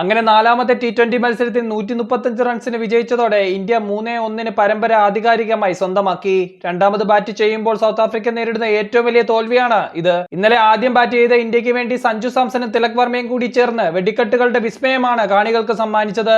അങ്ങനെ നാലാമത്തെ T twenty മത്സരത്തിൽ നൂറ്റി മുപ്പത്തഞ്ച് റൺസിന് വിജയിച്ചതോടെ ഇന്ത്യ മൂന്നേ ഒന്നിന് പരമ്പര ആധികാരികമായി സ്വന്തമാക്കി. രണ്ടാമത് ബാറ്റ് ചെയ്യുമ്പോൾ സൗത്ത് ആഫ്രിക്ക നേരിടുന്ന ഏറ്റവും വലിയ തോൽവിയാണ് ഇത്. ഇന്നലെ ആദ്യം ബാറ്റ് ചെയ്ത ഇന്ത്യയ്ക്ക് വേണ്ടി സഞ്ജു സാംസനും തിലക് വർമ്മയും കൂടി ചേർന്ന് വെടിക്കെട്ടുകളുടെ വിസ്മയമാണ് കാണികൾക്ക് സമ്മാനിച്ചത്.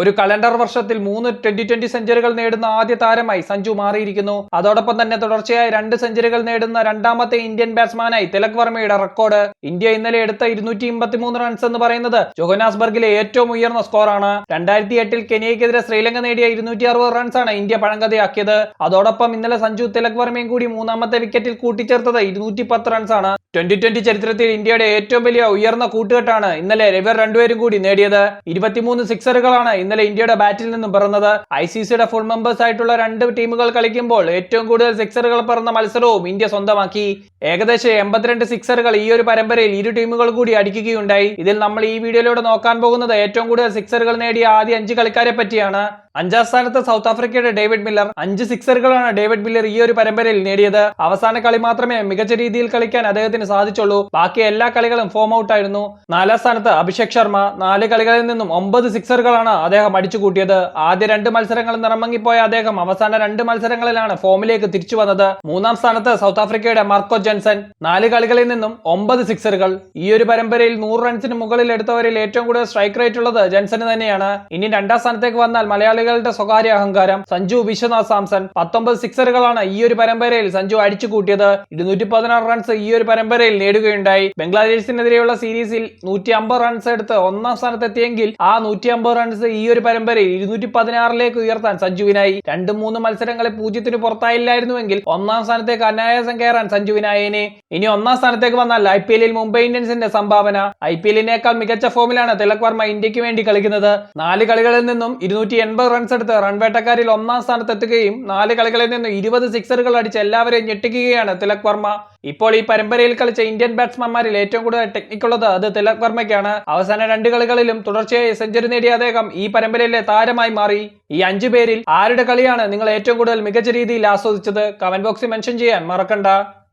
ഒരു കലണ്ടർ വർഷത്തിൽ മൂന്ന് ട്വന്റി ട്വന്റി സെഞ്ചുറികൾ നേടുന്ന ആദ്യ താരമായി സഞ്ജു മാറിയിരിക്കുന്നു. അതോടൊപ്പം തന്നെ തുടർച്ചയായി രണ്ട് സെഞ്ചുറികൾ നേടുന്ന രണ്ടാമത്തെ ഇന്ത്യൻ ബാറ്റ്സ്മാനായി തിലക് വർമ്മയുടെ റെക്കോർഡ് ഇന്ത്യ ഇന്നലെ എടുത്ത ഇരുന്നൂറ്റി ഇമ്പത്തിമൂന്ന് റൺസ് എന്ന് പറയുന്നത് ജോഹനാസ്ബർഗിലെ ഏറ്റവും ഉയർന്ന സ്കോറാണ് രണ്ടായിരത്തി എട്ടിൽ കെനിയയ്ക്കെതിരെ ശ്രീലങ്ക നേടിയ ഇരുന്നൂറ്റി അറുപത് റൺസാണ് ഇന്ത്യ പഴങ്കഥയാക്കിയത്. അതോടൊപ്പം ഇന്നലെ സഞ്ജു തിലക് വർമ്മയും കൂടി മൂന്നാമത്തെ വിക്കറ്റിൽ കൂട്ടിച്ചേർത്തത് ഇരുന്നൂറ്റി പത്ത് റൺസാണ് ട്വന്റി ട്വന്റി ചരിത്രത്തിൽ ഇന്ത്യയുടെ ഏറ്റവും വലിയ ഉയർന്ന കൂട്ടുകെട്ടാണ് ഇന്നലെ ഇവർ രണ്ടുപേരും കൂടി നേടിയത്. ഇരുപത്തിമൂന്ന് സിക്സറുകളാണ് ഇന്നലെ ഇന്ത്യയുടെ ബാറ്റിൽ നിന്നും പിറന്നത്. ഐ സി സിയുടെ ഫുൾ മെമ്പേഴ്സ് ആയിട്ടുള്ള രണ്ട് ടീമുകൾ കളിക്കുമ്പോൾ ഏറ്റവും കൂടുതൽ സിക്സറുകൾ പിറന്ന മത്സരവും ഇന്ത്യ സ്വന്തമാക്കി. ഏകദേശം എൺപത്തിരണ്ട് സിക്സറുകൾ ഈ ഒരു പരമ്പരയിൽ ഇരു ടീമുകൾ കൂടി അടിക്കുകയുണ്ടായി. ഇതിൽ നമ്മൾ ഈ വീഡിയോയിലൂടെ നോക്കാൻ പോകുന്നത് ഏറ്റവും കൂടുതൽ സിക്സറുകൾ നേടിയ ആദ്യ അഞ്ച് കളിക്കാരെ പറ്റിയാണ്. അഞ്ചാം സ്ഥാനത്ത് സൗത്ത് ആഫ്രിക്കയുടെ ഡേവിഡ് മില്ലർ. അഞ്ച് സിക്സറുകളാണ് ഡേവിഡ് മില്ലർ ഈ ഒരു പരമ്പരയിൽ നേടിയത്. അവസാന കളി മാത്രമേ മികച്ച രീതിയിൽ കളിക്കാൻ അദ്ദേഹത്തിന് സാധിച്ചുള്ളൂ. ബാക്കി എല്ലാ കളികളും ഫോം ഔട്ട് ആയിരുന്നു. നാലാം സ്ഥാനത്ത് അഭിഷേക് ശർമ്മ. നാല് കളികളിൽ നിന്നും ഒമ്പത് സിക്സറുകളാണ് അദ്ദേഹം അടിച്ചു കൂട്ടിയത്. ആദ്യ രണ്ട് മത്സരങ്ങൾ നിറമങ്ങിപ്പോയ അദ്ദേഹം അവസാന രണ്ട് മത്സരങ്ങളിലാണ് ഫോമിലേക്ക് തിരിച്ചു വന്നത്. മൂന്നാം സ്ഥാനത്ത് സൗത്ത് ആഫ്രിക്കയുടെ മാർക്കോ ജെൻസൺ. നാല് കളികളിൽ നിന്നും ഒമ്പത് സിക്സറുകൾ. ഈ ഒരു പരമ്പരയിൽ നൂറ് റൺസിന് മുകളിൽ എടുത്തവരിൽ ഏറ്റവും കൂടുതൽ സ്ട്രൈക്ക് റേറ്റ് ഉള്ളത് ജെൻസന് തന്നെയാണ്. ഇനി രണ്ടാം സ്ഥാനത്തേക്ക് വന്നാൽ മലയാളികളുടെ സ്വകാര്യ അഹങ്കാരം. സഞ്ജു വിശ്വനാഥ് സാംസൺ പത്തൊമ്പത് സിക്സറുകളാണ് ഈ ഒരു പരമ്പരയിൽ സഞ്ജു അടിച്ചു കൂട്ടിയത് ഇരുന്നൂറ്റി പതിനാറ് റൺസ് ഈ ഒരു പരമ്പരയിൽ നേടുകയുണ്ടായി. ബംഗ്ലാദേശിനെതിരെയുള്ള സീരീസിൽ നൂറ്റി അമ്പത് റൺസ് എടുത്ത് ഒന്നാം സ്ഥാനത്തെത്തിയെങ്കിൽ ആ നൂറ്റി അമ്പത് റൺസ് ഈ ഒരു പരമ്പരയിൽ ഇരുന്നൂറ്റി പതിനാറിലേക്ക് ഉയർത്താൻ സഞ്ജുവിനായി. രണ്ടും മൂന്ന് മത്സരങ്ങളെ പൂജ്യത്തിന് പുറത്തായില്ലായിരുന്നുവെങ്കിൽ ഒന്നാം സ്ഥാനത്തേക്ക് അനായാസം കയറാൻ സഞ്ജുവിനായേനെ. ഇനി ഒന്നാം സ്ഥാനത്തേക്ക് വന്നാൽ ഐ പി എല്ലിൽ മുംബൈ ഇന്ത്യൻസിന്റെ സംഭാവന. ഐ പി എല്ലിനേക്കാൾ മികച്ച ഫോമിലാണ് തിലക് വർമ്മ ഇന്ത്യയ്ക്ക് വേണ്ടി കളിക്കുന്നത്. നാല് കളികളിൽ നിന്നും ഇരുന്നൂറ്റി എൺപത് റൺസ് എടുത്ത് റൺവേട്ടക്കാരിൽ ഒന്നാം സ്ഥാനത്തെത്തുകയും നാല് കളികളിൽ നിന്ന് ഇരുപത് സിക്സറുകൾ അടിച്ച് എല്ലാവരെയും ഞെട്ടിക്കുകയാണ് തിലക് വർമ്മ. ഇപ്പോൾ ഈ പരമ്പരയിൽ കളിച്ച ഇന്ത്യൻ ബാറ്റ്സ്മാൻമാരിൽ ഏറ്റവും കൂടുതൽ ടെക്നിക് ഉള്ളത് അത് തിലക് വർമ്മയ്ക്കാണ്. അവസാന രണ്ട് കളികളിലും തുടർച്ചയായി സെഞ്ചുറി നേടിയ അദ്ദേഹം ഈ പരമ്പരയിലെ താരമായി മാറി. ഈ അഞ്ചു പേരിൽ ആരുടെ കളിയാണ് നിങ്ങൾ ഏറ്റവും കൂടുതൽ മികച്ച രീതിയിൽ ആസ്വദിച്ചത്? കമന്റ് ബോക്സിൽ മെൻഷൻ ചെയ്യാൻ മറക്കണ്ട.